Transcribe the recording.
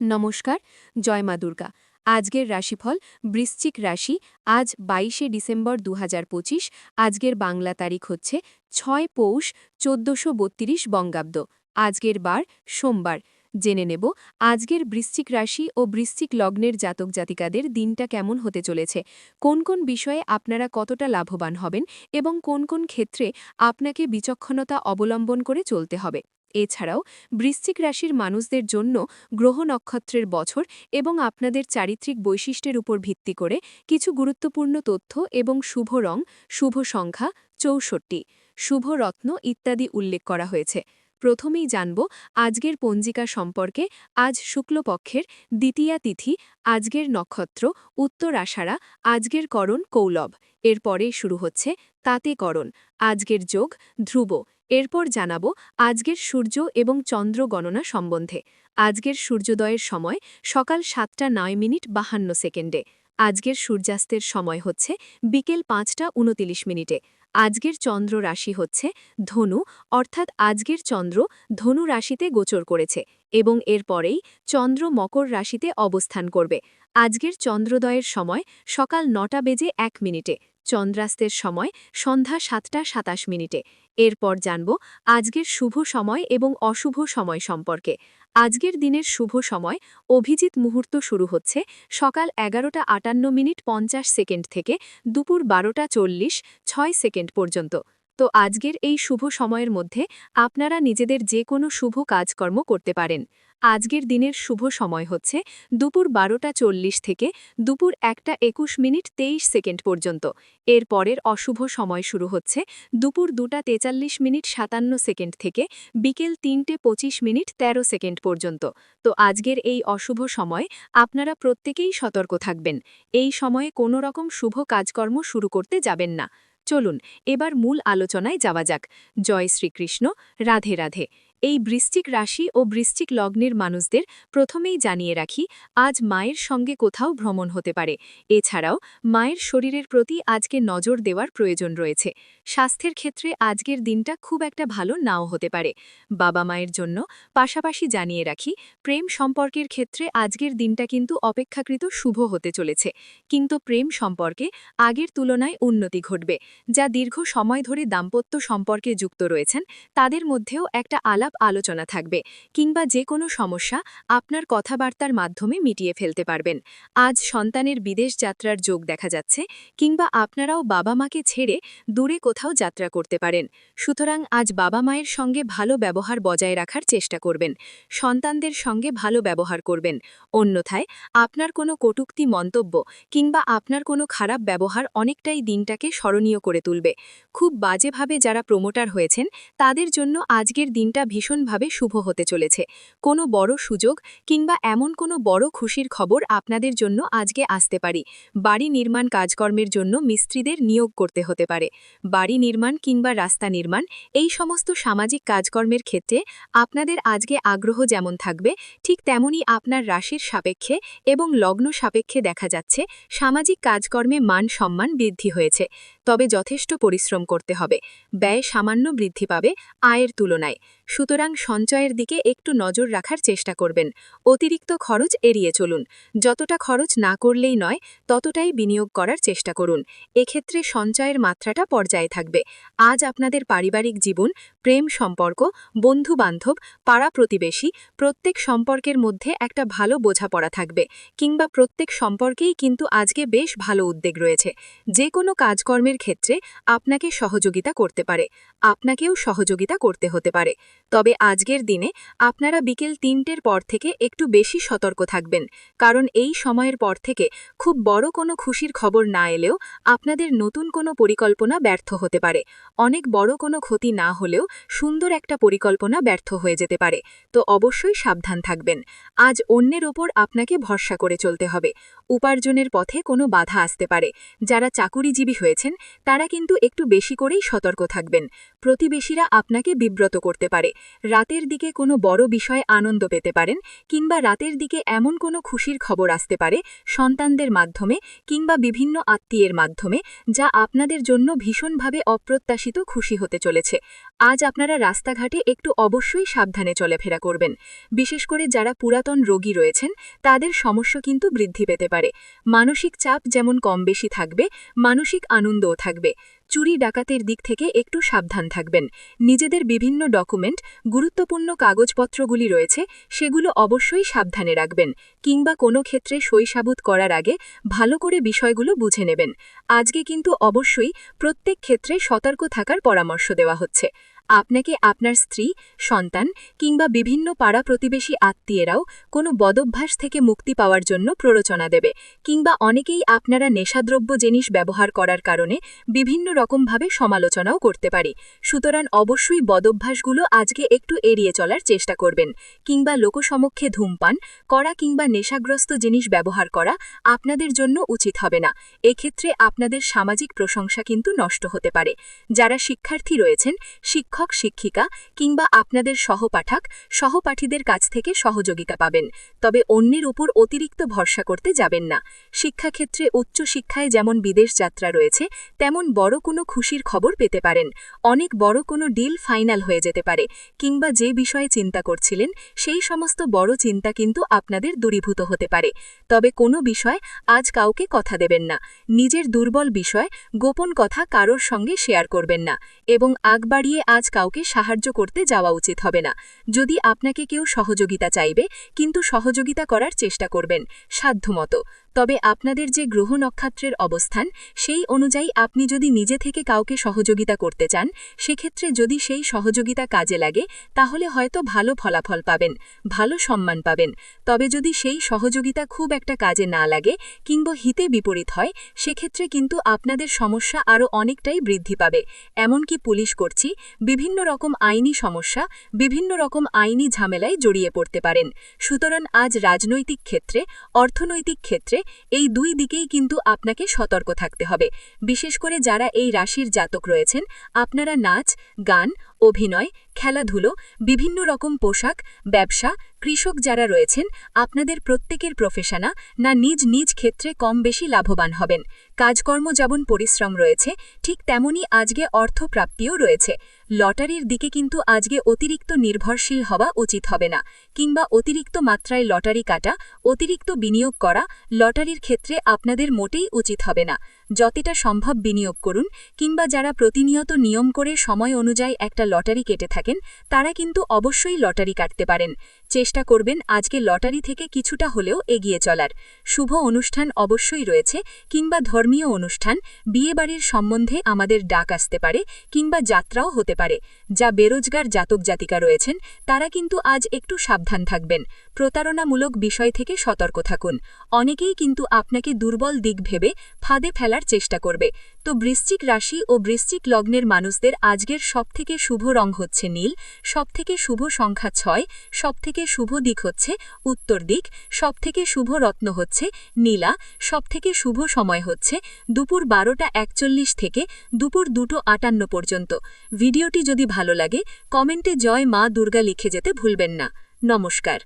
নমস্কার, জয় মা দুর্গা। আজকের রাশিফল বৃশ্চিক রাশি, আজ বাইশে ডিসেম্বর দু হাজার পঁচিশ, আজকের বাংলা তারিখ হচ্ছে ছয় পৌষ চোদ্দশো বত্রিশ বঙ্গাব্দ। আজকের বার সোমবার। জেনে নেব আজকের বৃশ্চিক রাশি ও বৃশ্চিক লগ্নের জাতক জাতিকাদের দিনটা কেমন হতে চলেছে, কোন কোন বিষয়ে আপনারা কতটা লাভবান হবেন এবং কোন কোন ক্ষেত্রে আপনাকে বিচক্ষণতা অবলম্বন করে চলতে হবে। এছাড়াও বৃশ্চিক রাশির মানুষদের জন্য গ্রহ নক্ষত্রের বছর এবং আপনাদের চারিত্রিক বৈশিষ্ট্যের উপর ভিত্তি করে কিছু গুরুত্বপূর্ণ তথ্য এবং শুভ রং, শুভ সংখ্যা, চৌষট্টি, শুভ রত্ন ইত্যাদি উল্লেখ করা হয়েছে। প্রথমেই জানব আজকের পঞ্জিকা সম্পর্কে আজ শুক্লপক্ষের দ্বিতীয়া তিথি, আজকের নক্ষত্র, উত্তর আষাঢ়া, আজকের করণ কৌলভ এরপরে শুরু হচ্ছে তাতে করণ। আজকের যোগ ধ্রুব। এরপর জানাব আজকের সূর্য এবং চন্দ্র গণনা সম্বন্ধে। আজকের সূর্যোদয়ের সময় সকাল সাতটা নয় মিনিট বাহান্ন সেকেন্ডে। আজকের সূর্যাস্তের সময় হচ্ছে বিকেল পাঁচটা উনতিরিশ মিনিটে। আজকের চন্দ্র রাশি হচ্ছে ধনু, অর্থাৎ আজকের চন্দ্র ধনু রাশিতে গোচর করেছে এবং এরপরেই চন্দ্র মকর রাশিতে অবস্থান করবে। আজকের চন্দ্রোদয়ের সময় সকাল নটা বেজে এক মিনিটে। চন্দ্রাস্তের সময় সন্ধ্যা সাতটা সাতাশ মিনিটে। এরপর জানব আজকের শুভ সময় এবং অশুভ সময় সম্পর্কে। আজকের দিনের শুভ সময় অভিজিৎ মুহূর্ত শুরু হচ্ছে সকাল এগারোটা আটান্ন মিনিট পঞ্চাশ সেকেন্ড থেকে দুপুর বারোটা চল্লিশ ছয় সেকেন্ড পর্যন্ত। তো আজকের এই শুভ সময়ের মধ্যে আপনারা নিজেদের যে কোনো শুভ কাজকর্ম করতে পারেন। আজকের দিনের শুভ সময় হচ্ছে দুপুর বারোটা চল্লিশ থেকে দুপুর একটা একুশ মিনিট তেইশ সেকেন্ড পর্যন্ত। এর পরের অশুভ সময় শুরু হচ্ছে দুপুর দুটা তেতাল্লিশ মিনিট সাতান্ন সেকেন্ড থেকে বিকেল তিনটে পঁচিশ মিনিট ১৩ সেকেন্ড পর্যন্ত। তো আজকের এই অশুভ সময় আপনারা প্রত্যেকেই সতর্ক থাকবেন। এই সময়ে কোনো রকম শুভ কাজকর্ম শুরু করতে যাবেন না। চলুন এবার মূল আলোচনায় যাওয়া যাক। জয় শ্রীকৃষ্ণ রাধে রাধে। এই বৃষ্টিক রাশি ও বৃষ্টিক লগ্নের মানুষদের প্রথমেই জানিয়ে রাখি, আজ মায়ের সঙ্গে কোথাও ভ্রমণ হতে পারে। এছাড়াও, মায়ের শরীরের প্রতি আজকে নজর দেওয়ার প্রয়োজন রয়েছে। স্বাস্থ্যের ক্ষেত্রে আজকের দিনটা খুব একটা ভালো নাও হতে পারে। বাবা মায়ের জন্য পাশাপাশি জানিয়ে রাখি, প্রেম সম্পর্কের ক্ষেত্রে আজকের দিনটা কিন্তু অপেক্ষাকৃত শুভ হতে চলেছে। কিন্তু প্রেম সম্পর্কে আগের তুলনায় উন্নতি ঘটবে। যা দীর্ঘ সময় ধরে দাম্পত্য সম্পর্কে যুক্ত রয়েছেন, তাদের মধ্যেও একটা আলাপ আলাপ আলোচনা থাকবে কিংবা যে কোনো সমস্যা আপনার কথাবার্তার মাধ্যমে মিটিয়ে ফেলতে পারবেন। আজ সন্তানের বিদেশ যাত্রার যোগ দেখা যাচ্ছে কিংবা আপনারাও বাবা মাকে ছেড়ে দূরে কোথাও যাত্রা করতে পারেন। সুতরাং আজ বাবা মায়ের সঙ্গে ভালো ব্যবহার বজায় রাখার চেষ্টা করবেন। সন্তানদের সঙ্গে ভালো ব্যবহার করবেন। অন্যথায় আপনার কোনো কটুক্তি মন্তব্য কিংবা আপনার কোনো খারাপ ব্যবহার অনেকটাই দিনটাকে স্মরণীয় করে তুলবে। খুব বাজেভাবে যারা প্রমোটার হয়েছেন তাদের জন্য আজকের দিনটা ভীষণভাবে শুভ হতে চলেছে। কোনো বড় সুযোগ কিংবা এমন কোনো বড় খুশির খবর আপনাদের জন্য আজকে আসতে পারি। বাড়ি নির্মাণ কাজকর্মের জন্য মিস্ত্রিদের নিয়োগ করতে হতে পারে। বাড়ি নির্মাণ কিংবা রাস্তা নির্মাণ, এই সমস্ত সামাজিক কাজকর্মের ক্ষেত্রে আপনাদের আজকে আগ্রহ যেমন থাকবে, ঠিক তেমনই আপনার রাশির সাপেক্ষে এবং লগ্ন সাপেক্ষে দেখা যাচ্ছে, সামাজিক কাজকর্মে মান সম্মান বৃদ্ধি হয়েছে। তবে যথেষ্ট পরিশ্রম করতে হবে। ব্যয় সামান্য বৃদ্ধি পাবে আয়ের তুলনায়। সুতরাং সঞ্চয়ের দিকে একটু নজর রাখার চেষ্টা করবেন। অতিরিক্ত খরচ এড়িয়ে চলুন। যতটা খরচ না করলেই নয়, ততটাই বিনিয়োগ করার চেষ্টা করুন। এক্ষেত্রে সঞ্চয়ের মাত্রাটা পর্যায়ে থাকবে। আজ আপনাদের পারিবারিক জীবন, প্রেম সম্পর্ক বন্ধু বান্ধব পাড়া প্রতিবেশী, প্রত্যেক সম্পর্কের মধ্যে একটা ভালো বোঝাপড়া থাকবে। কিংবা প্রত্যেক সম্পর্কেই কিন্তু আজকে বেশ ভালো উদ্বেগ রয়েছে। যে কোনো কাজকর্মের ক্ষেত্রে আপনাকে সহযোগিতা করতে পারে। আপনাকেও সহযোগিতা করতে হতে পারে। তবে আজকের দিনে আপনারা বিকেল তিনটের পর থেকে একটু বেশি সতর্ক থাকবেন, কারণ এই সময়ের পর থেকে খুব বড় কোনো খুশির খবর না এলেও আপনাদের নতুন কোনো পরিকল্পনা ব্যর্থ হতে পারে। অনেক বড় কোনো ক্ষতি না হলেও সুন্দর একটা পরিকল্পনা ব্যর্থ হয়ে যেতে পারে, তো অবশ্যই সাবধান থাকবেন। আজ অন্যের ওপর আপনাকে ভরসা করে চলতে হবে। উপার্জনের পথে কোনো বাধা আসতে পারে। যারা চাকুরিজীবী হয়েছেন, তারা কিন্তু একটু বেশি করেই সতর্ক থাকবেন। প্রতিবেশীরা আপনাকে বিব্রত করতে পারে। রাতের দিকে কোনো বড় বিষয়ে আনন্দ পেতে পারেন কিংবা রাতের দিকে এমন কোনো খুশির খবর আসতে পারে সন্তানদের মাধ্যমে কিংবা বিভিন্ন আত্মীয়ের মাধ্যমে, যা আপনাদের জন্য ভীষণভাবে অপ্রত্যাশিত খুশি হতে চলেছে। আজ আপনারা রাস্তাঘাটে একটু অবশ্যই সাবধানে চলাফেরা করবেন। বিশেষ করে যারা পুরাতন রোগী রয়েছেন, তাদের সমস্যা কিন্তু বৃদ্ধি পেতে পারে। মানসিক চাপ যেমন কম বেশি থাকবে, মানসিক আনন্দও থাকবে। চুরি ডাকাতের দিক থেকে একটু সাবধান থাকবেন। নিজেদের বিভিন্ন ডকুমেন্ট, গুরুত্বপূর্ণ কাগজপত্রগুলি রয়েছে, সেগুলো অবশ্যই সাবধানে রাখবেন, কিংবা কোনো ক্ষেত্রে সইসাবুত করার আগে ভালো করে বিষয়গুলো বুঝে নেবেন। আজকে কিন্তু অবশ্যই প্রত্যেক ক্ষেত্রে সতর্ক থাকার পরামর্শ দেওয়া হচ্ছে। আপনাকে আপনার স্ত্রী, সন্তান কিংবা বিভিন্ন পাড়া প্রতিবেশী আত্মীয়েরাও কোনো বদভ্যাস থেকে মুক্তি পাওয়ার জন্য প্ররোচনা দেবে কিংবা অনেকেই আপনারা নেশাদ্রব্য জিনিস ব্যবহার করার কারণে বিভিন্ন রকমভাবে সমালোচনাও করতে পারি। সুতরাং অবশ্যই বদভ্যাসগুলো আজকে একটু এড়িয়ে চলার চেষ্টা করবেন কিংবা লোকসমক্ষে ধূমপান করা কিংবা নেশাগ্রস্ত জিনিস ব্যবহার করা আপনাদের জন্য উচিত হবে না। এক্ষেত্রে আপনাদের সামাজিক প্রশংসা কিন্তু নষ্ট হতে পারে। যারা শিক্ষার্থী রয়েছেন, শিক্ষক শিক্ষিকা কিংবা আপনাদের সহপাঠক, সহপাঠীদের কাছ থেকে সহযোগিতা পাবেন। তবে অন্যের উপর অতিরিক্ত ভরসা করতে যাবেন না। শিক্ষাক্ষেত্রে উচ্চশিক্ষায় যেমন বিদেশ যাত্রা রয়েছে, তেমন বড় কোনো খুশির খবর পেতে পারেন। অনেক বড় কোনো ডিল ফাইনাল হয়ে যেতে পারে কিংবা যে বিষয়ে চিন্তা করছিলেন, সেই সমস্ত বড় চিন্তা কিন্তু আপনাদের দূরীভূত হতে পারে। তবে কোনো বিষয় আজ কাউকে কথা দেবেন না। নিজের দুর্বল বিষয় গোপন কথা কারোর সঙ্গে শেয়ার করবেন না। এবং আগ বাড়িয়ে আজ কাউকে সাহায্য করতে যাওয়া উচিত হবে না। যদি আপনাকে কেউ সহযোগিতা চাইবে, কিন্তু সহযোগিতা করার চেষ্টা করবেন, সাধ্যমতো। তবে আপনাদের যে গ্রহ নক্ষত্রের অবস্থান, সেই অনুযায়ী আপনি যদি নিজে থেকে কাউকে সহযোগিতা করতে চান, সেক্ষেত্রে যদি সেই সহযোগিতা কাজে লাগে, তাহলে হয়তো ভালো ফলাফল পাবেন, ভালো সম্মান পাবেন। তবে যদি সেই সহযোগিতা খুব একটা কাজে না লাগে কিংবা হিতে বিপরীত হয়, সেক্ষেত্রে কিন্তু আপনাদের সমস্যা আরও অনেকটাই বৃদ্ধি পাবে। এমনকি পুলিশ করছি বিভিন্ন রকম আইনি সমস্যা, বিভিন্ন রকম আইনি ঝামেলায় জড়িয়ে পড়তে পারেন। সুতরাং আজ রাজনৈতিক ক্ষেত্রে, অর্থনৈতিক ক্ষেত্রে এই দুই দিকেই কিন্তু আপনাকে সতর্ক থাকতে হবে। বিশেষ করে যারা এই রাশির জাতক রয়েছেন, আপনারা নাচ, গান অভিনয়, খেলাধুলো, বিভিন্ন রকম পোশাক, ব্যবসা, কৃষক যারা রয়েছেন, আপনাদের প্রত্যেকের প্রফেশনা না নিজ নিজ ক্ষেত্রে কম বেশি লাভবান হবেন। কাজকর্ম যেমন পরিশ্রম রয়েছে, ঠিক তেমনই আজকে অর্থপ্রাপ্তিও রয়েছে। লটারির দিকে কিন্তু আজকে অতিরিক্ত নির্ভরশীল হওয়া উচিত হবে না, কিংবা অতিরিক্ত মাত্রায় লটারি কাটা, অতিরিক্ত বিনিয়োগ করা লটারির ক্ষেত্রে আপনাদের মোটেই উচিত হবে না। যতটা সম্ভব বিনিয়োগ করুন, কিংবা যারা প্রতিনিয়ত নিয়ম করে সময় অনুযায়ী একটা লটারি কেটে থাকেন, তারা কিন্তু অবশ্যই লটারি কাটতে পারেন। চেষ্টা করবেন আজকে লটারি থেকে কিছুটা হলেও এগিয়ে চলার। শুভ অনুষ্ঠান অবশ্যই রয়েছে, কিংবা ধর্মীয় অনুষ্ঠান, বিয়েবাড়ির সম্বন্ধে আমাদের ডাক আসতে পারে, কিংবা যাত্রাও হতে পারে। যা বেরোজগার জাতক জাতিকা রয়েছেন, তারা কিন্তু আজ একটু সাবধান থাকবেন। প্রতারণামূলক বিষয় থেকে সতর্ক থাকুন। অনেকেই কিন্তু আপনাকে দুর্বল দিক ভেবে ফাঁদে ফেলার চেষ্টা করবে। তো বৃশ্চিক রাশি ও বৃশ্চিক লগ্নের মানুষদের আজকের সবথেকে শুভ রং হচ্ছে নীল, সবথেকে শুভ সংখ্যা ছয়, সবথেকে শুভ দিক হচ্ছে উত্তর দিক, সবথেকে শুভ রত্ন হচ্ছে নীলা, সবথেকে শুভ সময় হচ্ছে দুপুর বারোটা একচল্লিশ থেকে দুপুর দুটো আটান্ন পর্যন্ত। ভিডিওটি যদি ভালো লাগে, কমেন্টে জয় মা দুর্গা লিখে যেতে ভুলবেন না। নমস্কার।